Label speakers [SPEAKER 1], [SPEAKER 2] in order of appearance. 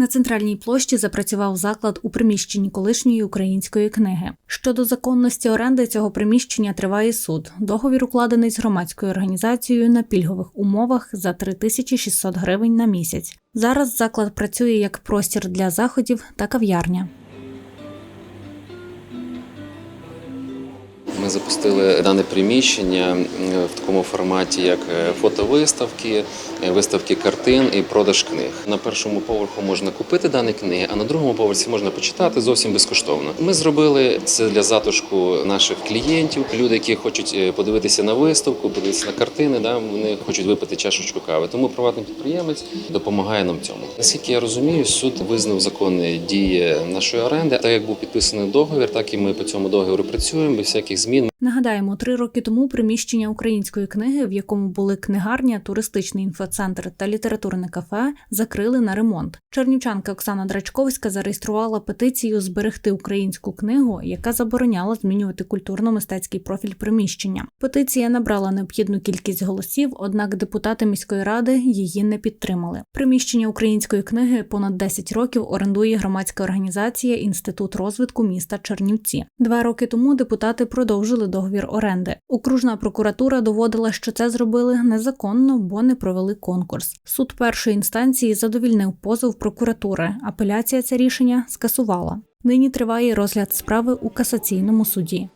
[SPEAKER 1] На центральній площі запрацював заклад у приміщенні колишньої української книги. Щодо законності оренди цього приміщення триває суд. Договір укладений з громадською організацією на пільгових умовах за 3600 гривень на місяць. Зараз заклад працює як простір для заходів та кав'ярня.
[SPEAKER 2] Ми запустили дане приміщення в такому форматі, як е, фотовиставки, е, виставки картин і продаж книг. На першому поверху можна купити дані книги, а на другому поверсі можна почитати зовсім безкоштовно. Ми зробили це для затишку наших клієнтів. Люди, які хочуть е, подивитися на виставку, подивитися на картини, да, вони хочуть випити чашечку кави. Тому приватний підприємець допомагає нам цьому. Наскільки я розумію, суд визнав законні дії нашої оренди. Так як був підписаний договір, так і ми по цьому договору працюємо без всяких змін.
[SPEAKER 1] Нагадаємо, три роки тому приміщення української книги, в якому були книгарня, туристичний інфоцентр та літературне кафе, закрили на ремонт. Чернівчанка Оксана Драчковська зареєструвала петицію зберегти українську книгу, яка забороняла змінювати культурно-мистецький профіль приміщення. Петиція набрала необхідну кількість голосів, однак депутати міської ради її не підтримали. Приміщення української книги понад 10 років орендує громадська організація Інститут розвитку міста Чернівці. Два роки тому депутати продовжили договір оренди. Окружна прокуратура доводила, що це зробили незаконно, бо не провели конкурс. Суд першої інстанції задовільнив позов прокуратури. Апеляція це рішення скасувала. Нині триває розгляд справи у касаційному суді.